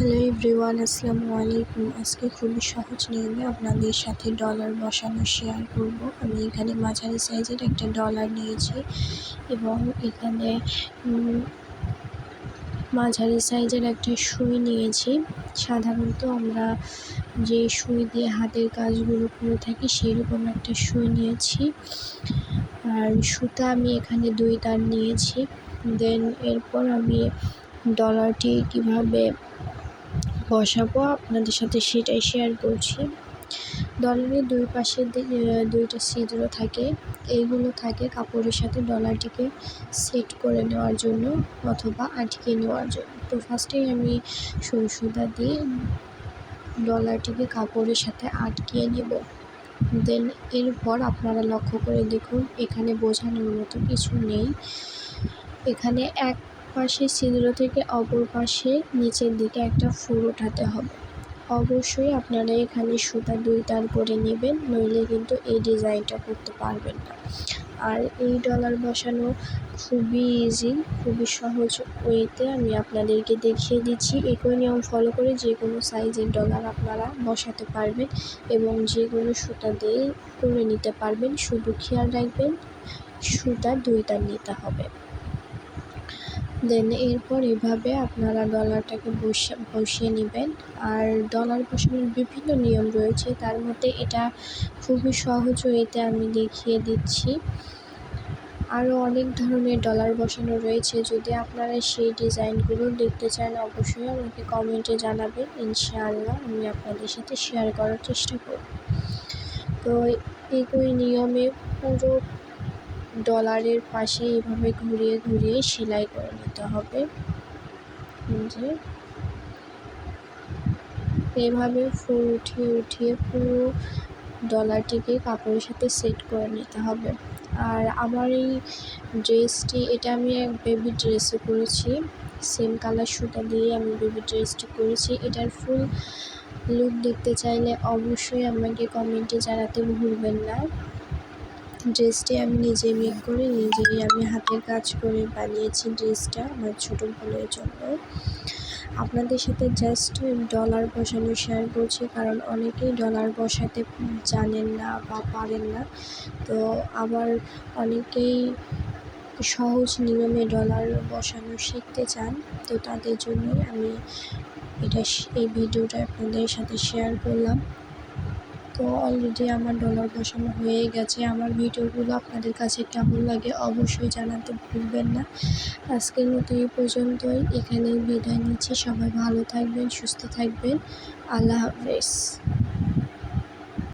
Hello everyone, আসসালামু আলাইকুম। আজকে খুবই সহজ নিয়মে আপনাদের সাথে ডলার বসানো শেয়ার করব। আমি এখানে মাঝারি সাইজের একটা ডলার নিয়েছি এবং এখানে মাঝারি সাইজের একটা সুই নিয়েছি। সাধারণত আমরা যে সুই দিয়ে হাতের কাজগুলো করে থাকি সেরকম একটা সুই নিয়েছি। আর সুতা আমি এখানে দুই তার নিয়েছি। দেন এরপর আমি ডলারটি কীভাবে বসাবো, আপনাদের সাথে সেটাই শেয়ার করছি। ডলারের দুই পাশে দুইটা ছিদ্র থাকে। এইগুলো থাকে কাপড়ের সাথে ডলারটিকে সেট করে নেওয়ার জন্য অথবা আটকে নেওয়ার জন্য। তো ফার্স্টেই আমি সুতা দিয়ে ডলারটিকে কাপড়ের সাথে আটকিয়ে নেব। দেন এরপর আপনারা লক্ষ্য করে দেখুন, এখানে বোঝানোর মতো কিছু নেই। এখানে এক পাশে ছিদ্র থেকে অপর পাশে নিচের দিকে একটা ফুল ওঠাতে হবে। অবশ্যই আপনারা এখানে সুতা দুই তার করে নেবেন, নইলে কিন্তু এই ডিজাইনটা করতে পারবেন না। আর এই ডলার বসানো খুবই ইজি খুবই সহজ ওয়েতে আমি আপনাদেরকে দেখিয়ে দিচ্ছি। একই নিয়ম ফলো করে যে কোনো সাইজের ডলার আপনারা বসাতে পারবেন এবং যে কোনো সুতা দিয়ে করে নিতে পারবেন। শুধু খেয়াল রাখবেন, সুতা দুই তার নিতে হবে। দেন এরপর এভাবে আপনারা ডলারটাকে বসে বসিয়ে নেবেন। আর ডলার বসানোর বিভিন্ন নিয়ম রয়েছে। তার মধ্যে এটা খুবই সহজ এতে আমি দেখিয়ে দিচ্ছি। আরও অনেক ধরনের ডলার বসানো রয়েছে। যদি আপনারা সেই ডিজাইনগুলো দেখতে চান, অবশ্যই আমাকে কমেন্টে জানাবেন। ইনশাআল্লাহ আমি আপনাদের সাথে শেয়ার করার চেষ্টা করব। তো এই নিয়মে পুরো ডলারের পাশে এভাবে ঘুরিয়ে ঘুরিয়ে সেলাই করে নিতে হবে। যে। এভাবে ফুল উঠিয়ে উঠিয়ে পুরো ডলারটিকে কাপড়ের সাথে সেট করে নিতে হবে। আর আমার এই ড্রেসটি, এটা আমি এক বেবি ড্রেসে করেছি। সেম কালার সুতা দিয়ে আমি বেবি ড্রেসটি করেছি। এটার ফুল লুক দেখতে চাইলে অবশ্যই আমাকে কমেন্টে জানাতে ভুলবেন না। ড্রেসটি আমি নিজে মেক করে, নিজেই আমি হাতের কাজ করে বানিয়েছি ড্রেসটা আমার ছোটো বোনের জন্য। আপনাদের সাথে জাস্ট ডলার বসানো শেয়ার করছি, কারণ অনেকেই ডলার বসাতে জানেন না বা পারেন না। তো আবার অনেকেই সহজ নিয়মে ডলার বসানো শিখতে চান, তো তাদের জন্যই আমি এটা এই ভিডিওটা আপনাদের সাথে শেয়ার করলাম। তো অলরেডি আমার ডলার বসানো হয়ে গেছে। আমার ভিডিওগুলো আপনাদের কাছে কেমন লাগে অবশ্যই জানাতে ভুলবেন না। আজকের মতো এই পর্যন্তই। এখানে বিদায় নিচ্ছি। সবাই ভালো থাকবেন, সুস্থ থাকবেন। আল্লাহ হাফেজ।